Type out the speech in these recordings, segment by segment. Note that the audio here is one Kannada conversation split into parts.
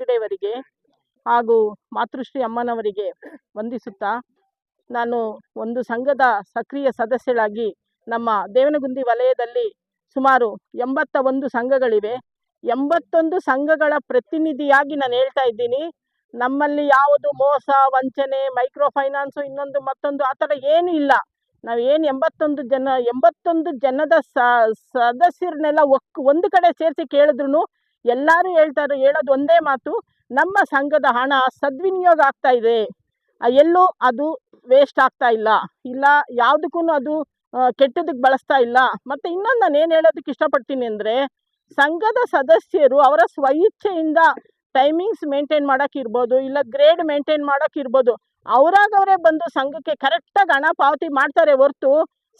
ಹೆಗ್ಗಡೆಯವರಿಗೆ ಹಾಗೂ ಮಾತೃಶ್ರೀ ಅಮ್ಮನವರಿಗೆ ವಂದಿಸುತ್ತಾ, ನಾನು ಒಂದು ಸಂಘದ ಸಕ್ರಿಯ ಸದಸ್ಯಳಾಗಿ ನಮ್ಮ ದೇವನಗುಂದಿ ವಲಯದಲ್ಲಿ ಸುಮಾರು ಎಂಬತ್ತ ಒಂದು ಸಂಘಗಳಿವೆ. ಎಂಬತ್ತೊಂದು ಸಂಘಗಳ ಪ್ರತಿನಿಧಿಯಾಗಿ ನಾನು ಹೇಳ್ತಾ ಇದ್ದೀನಿ. ನಮ್ಮಲ್ಲಿ ಯಾವುದು ಮೋಸ, ವಂಚನೆ ಮೈಕ್ರೋ ಫೈನಾನ್ಸು ಇನ್ನೊಂದು ಮತ್ತೊಂದು ಆ ಥರ ಏನೂ ಇಲ್ಲ. ನಾವು ಏನು ಎಂಬತ್ತೊಂದು ಜನ, ಎಂಬತ್ತೊಂದು ಜನದ ಸದಸ್ಯರನ್ನೆಲ್ಲ ಒಕ್, ಒಂದು ಕಡೆ ಸೇರಿಸಿ ಕೇಳಿದ್ರು ಎಲ್ಲರೂ ಹೇಳ್ತಾರೆ, ಹೇಳೋದು ಒಂದೇ ಮಾತು, ನಮ್ಮ ಸಂಘದ ಹಣ ಸದ್ವಿನಿಯೋಗ ಆಗ್ತಾ ಇದೆ. ಎಲ್ಲೂ ಅದು ವೇಸ್ಟ್ ಆಗ್ತಾ ಇಲ್ಲ. ಇಲ್ಲ, ಯಾವುದಕ್ಕೂ ಅದು ಕೆಟ್ಟದಕ್ಕೆ ಬಳಸ್ತಾ ಇಲ್ಲ. ಮತ್ತು ಇನ್ನೊಂದು ನಾನು ಏನು ಹೇಳೋದಕ್ಕೆ ಇಷ್ಟಪಡ್ತೀನಿ ಅಂದರೆ, ಸಂಘದ ಸದಸ್ಯರು ಅವರ ಸ್ವಇಚ್ಛೆಯಿಂದ ಟೈಮಿಂಗ್ಸ್ ಮೇಂಟೈನ್ ಮಾಡೋಕ್ಕಿರ್ಬೋದು ಇಲ್ಲ ಗ್ರೇಡ್ ಮೇಂಟೈನ್ ಮಾಡೋಕ್ಕಿರ್ಬೋದು ಅವರಾಗವರೇ ಬಂದು ಸಂಘಕ್ಕೆ ಕರೆಕ್ಟಾಗಿ ಹಣ ಪಾವತಿ ಮಾಡ್ತಾರೆ ಹೊರತು,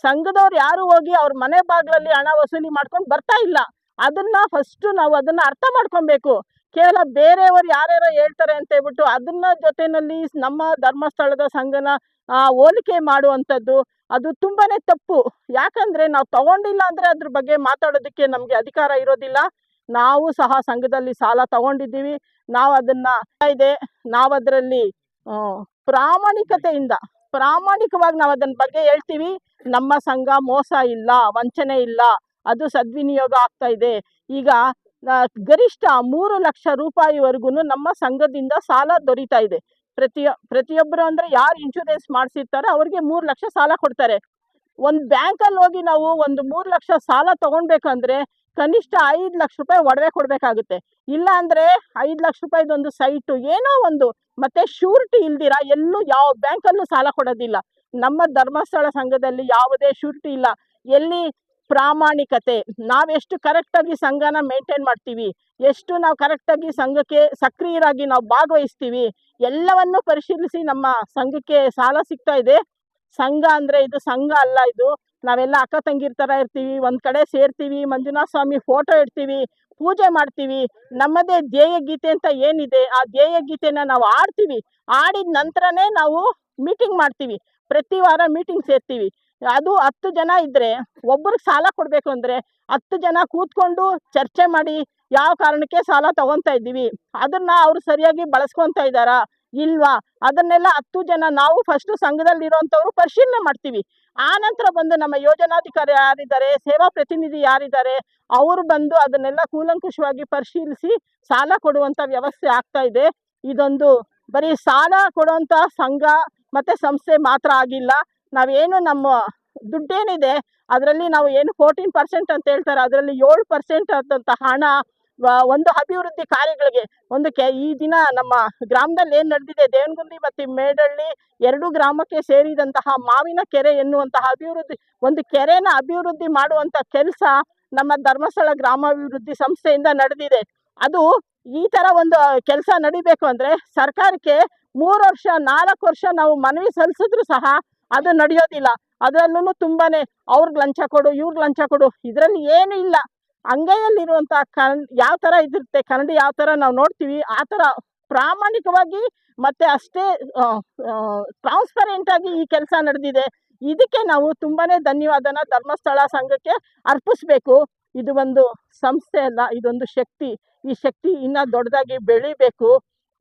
ಸಂಘದವ್ರು ಯಾರು ಹೋಗಿ ಅವ್ರ ಮನೆ ಬಾಗಿಲಲ್ಲಿ ಹಣ ವಸೂಲಿ ಮಾಡ್ಕೊಂಡು ಬರ್ತಾ ಇಲ್ಲ. ಅದನ್ನ ಫಸ್ಟು ನಾವು ಅದನ್ನ ಅರ್ಥ ಮಾಡ್ಕೊಬೇಕು. ಕೇವಲ ಬೇರೆಯವರು ಯಾರ್ಯಾರೋ ಹೇಳ್ತಾರೆ ಅಂತ ಹೇಳ್ಬಿಟ್ಟು ಅದನ್ನ ಜೊತೆಯಲ್ಲಿ ನಮ್ಮ ಧರ್ಮಸ್ಥಳದ ಸಂಘನ ಹೋಲಿಕೆ ಮಾಡುವಂಥದ್ದು ಅದು ತುಂಬಾನೇ ತಪ್ಪು. ಯಾಕಂದ್ರೆ ನಾವು ತಗೊಂಡಿಲ್ಲ ಅಂದ್ರೆ ಅದ್ರ ಬಗ್ಗೆ ಮಾತಾಡೋದಕ್ಕೆ ನಮಗೆ ಅಧಿಕಾರ ಇರೋದಿಲ್ಲ. ನಾವು ಸಹ ಸಂಘದಲ್ಲಿ ಸಾಲ ತಗೊಂಡಿದ್ದೀವಿ. ನಾವು ಅದನ್ನ ಇದೆ. ನಾವು ಅದರಲ್ಲಿ ಪ್ರಾಮಾಣಿಕತೆಯಿಂದ, ಪ್ರಾಮಾಣಿಕವಾಗಿ ನಾವು ಅದನ್ನ ಬಗ್ಗೆ ಹೇಳ್ತೀವಿ. ನಮ್ಮ ಸಂಘ ಮೋಸ ಇಲ್ಲ, ವಂಚನೆ ಇಲ್ಲ. ಅದು ಸದ್ವಿನಿಯೋಗ ಆಗ್ತಾ ಇದೆ. ಈಗ ಗರಿಷ್ಠ ಮೂರು ಲಕ್ಷ ರೂಪಾಯಿವರೆಗೂ ನಮ್ಮ ಸಂಘದಿಂದ ಸಾಲ ದೊರೀತಾ ಇದೆ. ಪ್ರತಿ ಪ್ರತಿಯೊಬ್ಬರು ಅಂದ್ರೆ ಯಾರು ಇನ್ಶೂರೆನ್ಸ್ ಮಾಡಿಸಿರ್ತಾರೆ ಅವ್ರಿಗೆ ಮೂರು ಲಕ್ಷ ಸಾಲ ಕೊಡ್ತಾರೆ. ಒಂದು ಬ್ಯಾಂಕಲ್ಲಿ ಹೋಗಿ ನಾವು ಒಂದು ಮೂರು ಲಕ್ಷ ಸಾಲ ತಗೊಳ್ಬೇಕಂದ್ರೆ ಕನಿಷ್ಠ ಐದು ಲಕ್ಷ ರೂಪಾಯಿ ಒಡವೆ ಕೊಡಬೇಕಾಗುತ್ತೆ. ಇಲ್ಲ ಅಂದ್ರೆ ಐದು ಲಕ್ಷ ರೂಪಾಯಿದೊಂದು ಸೈಟು, ಏನೋ ಒಂದು, ಮತ್ತೆ ಶೂರಿಟಿ ಇಲ್ದಿರ ಎಲ್ಲೂ ಯಾವ ಬ್ಯಾಂಕಲ್ಲೂ ಸಾಲ ಕೊಡೋದಿಲ್ಲ. ನಮ್ಮ ಧರ್ಮಸ್ಥಳ ಸಂಘದಲ್ಲಿ ಯಾವುದೇ ಶೂರಿಟಿ ಇಲ್ಲ. ಎಲ್ಲಿ ಪ್ರಾಮಾಣಿಕತೆ. ನಾವೆಷ್ಟು ಕರೆಕ್ಟಾಗಿ ಸಂಘನ ಮೇಂಟೈನ್ ಮಾಡ್ತೀವಿ, ಎಷ್ಟು ನಾವು ಕರೆಕ್ಟಾಗಿ ಸಂಘಕ್ಕೆ ಸಕ್ರಿಯರಾಗಿ ನಾವು ಭಾಗವಹಿಸ್ತೀವಿ, ಎಲ್ಲವನ್ನು ಪರಿಶೀಲಿಸಿ ನಮ್ಮ ಸಂಘಕ್ಕೆ ಸಾಲ ಸಿಗ್ತಾ ಇದೆ. ಸಂಘ ಅಂದರೆ ಇದು ಸಂಘ ಅಲ್ಲ ಇದು. ನಾವೆಲ್ಲ ಅಕ್ಕ ತಂಗಿರ್ ಥರ ಇರ್ತೀವಿ, ಒಂದು ಕಡೆ ಸೇರ್ತೀವಿ, ಮಂಜುನಾಥ ಸ್ವಾಮಿ ಫೋಟೋ ಇಡ್ತೀವಿ, ಪೂಜೆ ಮಾಡ್ತೀವಿ. ನಮ್ಮದೇ ಧ್ಯೇಯ ಗೀತೆ ಅಂತ ಏನಿದೆ, ಆ ಧ್ಯೇಯ ಗೀತೆನ ನಾವು ಆಡ್ತೀವಿ ಆಡಿದ ನಂತರನೇ ನಾವು ಮೀಟಿಂಗ್ ಮಾಡ್ತೀವಿ. ಪ್ರತಿ ವಾರ ಮೀಟಿಂಗ್ ಸೇರ್ತೀವಿ. ಅದು ಹತ್ತು ಜನ ಇದ್ರೆ ಒಬ್ಬರಿಗೆ ಸಾಲ ಕೊಡಬೇಕು ಅಂದ್ರೆ ಹತ್ತು ಜನ ಕೂತ್ಕೊಂಡು ಚರ್ಚೆ ಮಾಡಿ ಯಾವ ಕಾರಣಕ್ಕೆ ಸಾಲ ತಗೊತಾ ಇದ್ದೀವಿ, ಅದನ್ನ ಅವರು ಸರಿಯಾಗಿ ಬಳಸ್ಕೊಂತ ಇದ್ದಾರಾ, ಇಲ್ವಾ, ಅದನ್ನೆಲ್ಲ ಹತ್ತು ಜನ ನಾವು ಫಸ್ಟ್ ಸಂಘದಲ್ಲಿ ಇರೋಂಥವ್ರು ಪರಿಶೀಲನೆ ಮಾಡ್ತೀವಿ. ಆ ನಂತರ ಬಂದು ನಮ್ಮ ಯೋಜನಾಧಿಕಾರಿ ಯಾರಿದ್ದಾರೆ, ಸೇವಾ ಪ್ರತಿನಿಧಿ ಯಾರಿದ್ದಾರೆ, ಅವರು ಬಂದು ಅದನ್ನೆಲ್ಲ ಕೂಲಂಕುಷವಾಗಿ ಪರಿಶೀಲಿಸಿ ಸಾಲ ಕೊಡುವಂತ ವ್ಯವಸ್ಥೆ ಆಗ್ತಾ ಇದೆ. ಇದೊಂದು ಬರೀ ಸಾಲ ಕೊಡುವಂತ ಸಂಘ ಮತ್ತೆ ಸಂಸ್ಥೆ ಮಾತ್ರ ಆಗಿಲ್ಲ. ನಾವೇನು ನಮ್ಮ ದುಡ್ಡೇನಿದೆ, ಅದರಲ್ಲಿ ನಾವು ಏನು ಫೋರ್ಟೀನ್ ಪರ್ಸೆಂಟ್ ಅಂತ ಹೇಳ್ತಾರೆ, ಅದರಲ್ಲಿ ಏಳು ಪರ್ಸೆಂಟ್ ಆದಂಥ ಹಣ ಒಂದು ಅಭಿವೃದ್ಧಿ ಕಾರ್ಯಗಳಿಗೆ ಒಂದು ಕೆ ಈ ದಿನ ನಮ್ಮ ಗ್ರಾಮದಲ್ಲಿ ಏನು ನಡೆದಿದೆ, ದೇವನಗುಂದಿ ಮತ್ತು ಮೇಡಳ್ಳಿ ಎರಡು ಗ್ರಾಮಕ್ಕೆ ಸೇರಿದಂತಹ ಮಾವಿನ ಕೆರೆ ಎನ್ನುವಂತಹ ಅಭಿವೃದ್ಧಿ, ಒಂದು ಕೆರೆನ ಅಭಿವೃದ್ಧಿ ಮಾಡುವಂತ ಕೆಲಸ ನಮ್ಮ ಧರ್ಮಸ್ಥಳ ಗ್ರಾಮಾಭಿವೃದ್ಧಿ ಸಂಸ್ಥೆಯಿಂದ ನಡೆದಿದೆ. ಅದು ಈ ಥರ ಒಂದು ಕೆಲಸ ನಡಿಬೇಕು ಅಂದ್ರೆ ಸರ್ಕಾರಕ್ಕೆ ಮೂರು ವರ್ಷ, ನಾಲ್ಕು ವರ್ಷ ನಾವು ಮನವಿ ಸಲ್ಲಿಸಿದ್ರು ಸಹ ಅದು ನಡೆಯೋದಿಲ್ಲ. ಅದರಲ್ಲೂ ತುಂಬಾನೇ ಅವ್ರಿಗೆ ಲಂಚ ಕೊಡು, ಇವ್ರಿಗೆ ಲಂಚ ಕೊಡು, ಇದರಲ್ಲಿ ಏನು ಇಲ್ಲ. ಅಂಗೈಯಲ್ಲಿರುವಂಥ ಕನ್, ಯಾವ ತರ ಇದಿರುತ್ತೆ, ಕನ್ನಡಿ ಯಾವ ತರ ನಾವು ನೋಡ್ತೀವಿ, ಆ ತರ ಪ್ರಾಮಾಣಿಕವಾಗಿ ಮತ್ತೆ ಅಷ್ಟೇ ಟ್ರಾನ್ಸ್ಪರೆಂಟ್ ಆಗಿ ಈ ಕೆಲಸ ನಡೆದಿದೆ. ಇದಕ್ಕೆ ನಾವು ತುಂಬಾನೇ ಧನ್ಯವಾದನ, ಧರ್ಮಸ್ಥಳ ಸಂಘಕ್ಕೆ ಅರ್ಪಿಸ್ಬೇಕು. ಇದು ಒಂದು ಸಂಸ್ಥೆ ಅಲ್ಲ, ಇದೊಂದು ಶಕ್ತಿ. ಈ ಶಕ್ತಿ ಇನ್ನ ದೊಡ್ಡದಾಗಿ ಬೆಳಿಬೇಕು.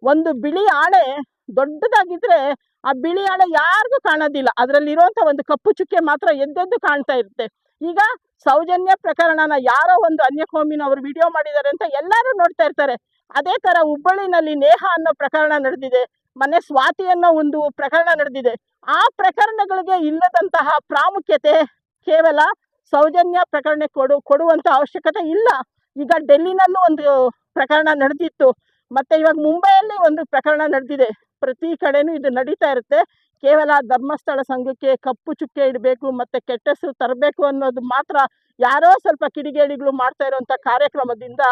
ಒಂದು ಬಿಳಿ ಆಳೆ ದೊಡ್ಡದಾಗಿದ್ರೆ ಆ ಬಿಳಿ ಹಣ ಯಾರಿಗೂ ಕಾಣೋದಿಲ್ಲ. ಅದರಲ್ಲಿ ಇರುವಂತ ಒಂದು ಕಪ್ಪು ಚುಕ್ಕೆ ಮಾತ್ರ ಎದ್ದೆದ್ದು ಕಾಣ್ತಾ ಇರುತ್ತೆ. ಈಗ ಸೌಜನ್ಯ ಪ್ರಕರಣನ ಯಾರೋ ಒಂದು ಅನ್ಯಕೋಮಿನವರು ವಿಡಿಯೋ ಮಾಡಿದ್ದಾರೆ ಅಂತ ಎಲ್ಲರೂ ನೋಡ್ತಾ ಇರ್ತಾರೆ. ಅದೇ ತರ ಹುಬ್ಬಳ್ಳಿನಲ್ಲಿ ನೇಹ ಅನ್ನೋ ಪ್ರಕರಣ ನಡೆದಿದೆ. ಮನೆ ಸ್ವಾತಿ ಅನ್ನೋ ಒಂದು ಪ್ರಕರಣ ನಡೆದಿದೆ. ಆ ಪ್ರಕರಣಗಳಿಗೆ ಇಲ್ಲದಂತಹ ಪ್ರಾಮುಖ್ಯತೆ ಕೇವಲ ಸೌಜನ್ಯ ಪ್ರಕರಣ ಕೊಡು ಕೊಡುವಂತ ಅವಶ್ಯಕತೆ ಇಲ್ಲ. ಈಗ ಡೆಲ್ಲಿನಲ್ಲೂ ಒಂದು ಪ್ರಕರಣ ನಡೆದಿತ್ತು. ಮತ್ತೆ ಇವಾಗ ಮುಂಬೈಯಲ್ಲಿ ಒಂದು ಪ್ರಕರಣ ನಡೆದಿದೆ. ಪ್ರತಿ ಕಡೆನೂ ಇದು ನಡೀತಾ ಇರುತ್ತೆ. ಕೇವಲ ಧರ್ಮಸ್ಥಳ ಸಂಘಕ್ಕೆ ಕಪ್ಪು ಚುಕ್ಕೆ ಇಡಬೇಕು, ಮತ್ತೆ ಕೆಟ್ಟ ಹೆಸರು ತರಬೇಕು ಅನ್ನೋದು ಮಾತ್ರ ಯಾರೋ ಸ್ವಲ್ಪ ಕಿಡಿಗೇಡಿಗಳು ಮಾಡ್ತಾ ಇರುವಂತ ಕಾರ್ಯಕ್ರಮದಿಂದ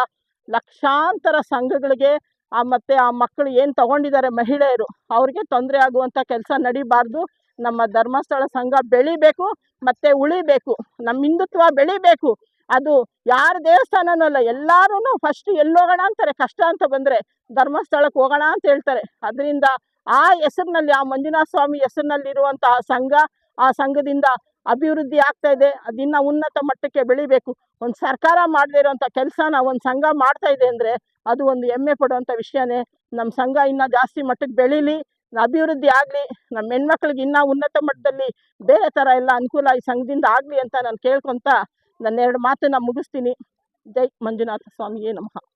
ಲಕ್ಷಾಂತರ ಸಂಘಗಳಿಗೆ, ಆ ಮತ್ತೆ ಆ ಮಕ್ಕಳು ಏನು ತಗೊಂಡಿದ್ದಾರೆ ಮಹಿಳೆಯರು, ಅವ್ರಿಗೆ ತೊಂದರೆ ಆಗುವಂತ ಕೆಲಸ ನಡಿಬಾರ್ದು. ನಮ್ಮ ಧರ್ಮಸ್ಥಳ ಸಂಘ ಬೆಳಿಬೇಕು, ಮತ್ತೆ ಉಳಿಬೇಕು. ನಮ್ಮ ಹಿಂದುತ್ವ ಬೆಳಿಬೇಕು. ಅದು ಯಾರ ದೇವಸ್ಥಾನನೂ ಅಲ್ಲ ಎಲ್ಲಾರು ಫಸ್ಟ್ ಎಲ್ಲೋಗೋಣ ಅಂತಾರೆ, ಕಷ್ಟ ಅಂತ ಬಂದರೆ. ಧರ್ಮಸ್ಥಳಕ್ಕೆ ಹೋಗೋಣ ಅಂತ ಹೇಳ್ತಾರೆ. ಅದರಿಂದ ಆ ಹೆಸರಿನಲ್ಲಿ, ಆ ಮಂಜುನಾಥ ಸ್ವಾಮಿ ಹೆಸರಿನಲ್ಲಿರುವಂತಹ ಸಂಘ, ಆ ಸಂಘದಿಂದ ಅಭಿವೃದ್ಧಿ ಆಗ್ತಾ ಇದೆ. ಅದಿನ್ನ ಉನ್ನತ ಮಟ್ಟಕ್ಕೆ ಬೆಳಿಬೇಕು. ಒಂದು ಸರ್ಕಾರ ಮಾಡದೇ ಇರೋಂಥ ಕೆಲಸನ ಒಂದು ಸಂಘ ಮಾಡ್ತಾ ಇದೆ ಅಂದರೆ ಅದು ಒಂದು ಹೆಮ್ಮೆ ಪಡುವಂಥ ವಿಷಯನೇ. ನಮ್ಮ ಸಂಘ ಇನ್ನೂ ಜಾಸ್ತಿ ಮಟ್ಟಕ್ಕೆ ಬೆಳೀಲಿ, ಅಭಿವೃದ್ಧಿ ಆಗಲಿ ನಮ್ಮ ಹೆಣ್ಮಕ್ಳಿಗೆ ಇನ್ನೂ ಉನ್ನತ ಮಟ್ಟದಲ್ಲಿ ಬೇರೆ ಥರ ಎಲ್ಲ ಅನುಕೂಲ ಈ ಸಂಘದಿಂದ ಆಗಲಿ ಅಂತ ನಾನು ಕೇಳ್ಕೊತ ನನ್ನ ಎರಡು ಮಾತನ್ನ ಮುಗಿಸ್ತೀನಿ. ಜೈ ಮಂಜುನಾಥ ಸ್ವಾಮಿಯೇ ನಮಃ.